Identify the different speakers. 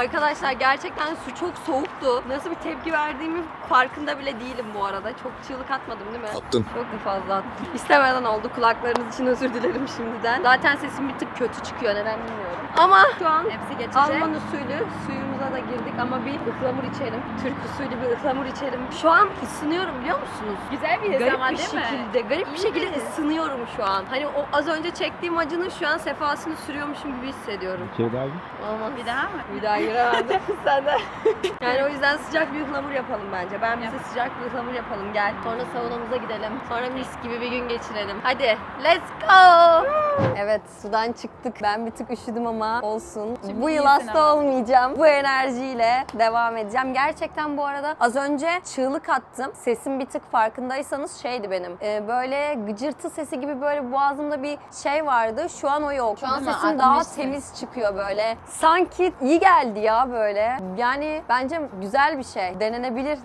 Speaker 1: Arkadaşlar gerçekten su çok soğuktu. Nasıl bir tepki verdiğimi farkında bile değilim bu arada. Çok çığlık atmadım değil mi?
Speaker 2: Attın.
Speaker 1: Çok da fazla attım. İstemeden oldu. Kulaklarınız için özür dilerim şimdiden. Zaten sesim bir tık kötü çıkıyor. Neden bilmiyorum. Ama şu an
Speaker 3: Hepsi geçecek.
Speaker 1: Alman usulü suyumuza da girdik ama bir ıhlamur içelim. Türk usulü bir ıhlamur içelim. Şu an ısınıyorum biliyor musunuz?
Speaker 3: Güzel bir his
Speaker 1: Garip
Speaker 3: ama
Speaker 1: bir
Speaker 3: değil mi?
Speaker 1: şekilde, garip bir
Speaker 3: İyi
Speaker 1: şekilde ısınıyorum şu an. Hani o az önce çektiğim acının şu an sefasını sürüyormuşum gibi hissediyorum.
Speaker 4: Bir kere daha git.
Speaker 1: Olmaz.
Speaker 3: Bir daha mı?
Speaker 1: Bir daha yüremem. Sen de. Yani o yüzden sıcak bir ıhlamur yapalım bence. Ben bize
Speaker 3: Yap.
Speaker 1: sıcak bir ıhlamur yapalım. Gel. Sonra saunamıza gidelim. Sonra mis gibi bir gün geçirelim. Hadi. Let's go. Evet sudan çıktık. Ben bir tık üşüdüm ama olsun.
Speaker 3: Şimdi
Speaker 1: bu yıl hasta
Speaker 3: ama.
Speaker 1: olmayacağım. Bu enerjiyle devam edeceğim. Gerçekten bu arada az önce çığlık attım. Sesim bir tık farkındaysanız şeydi benim. Ee, böyle gıcırtı sesi gibi böyle boğazımda bir şey vardı. Şu an o yok. Şu an
Speaker 3: Değil mi?
Speaker 1: sesim daha
Speaker 3: Atmışsın.
Speaker 1: temiz çıkıyor böyle. Sanki iyi geldi ya böyle. Yani bence güzel bir şey. Denenebilir.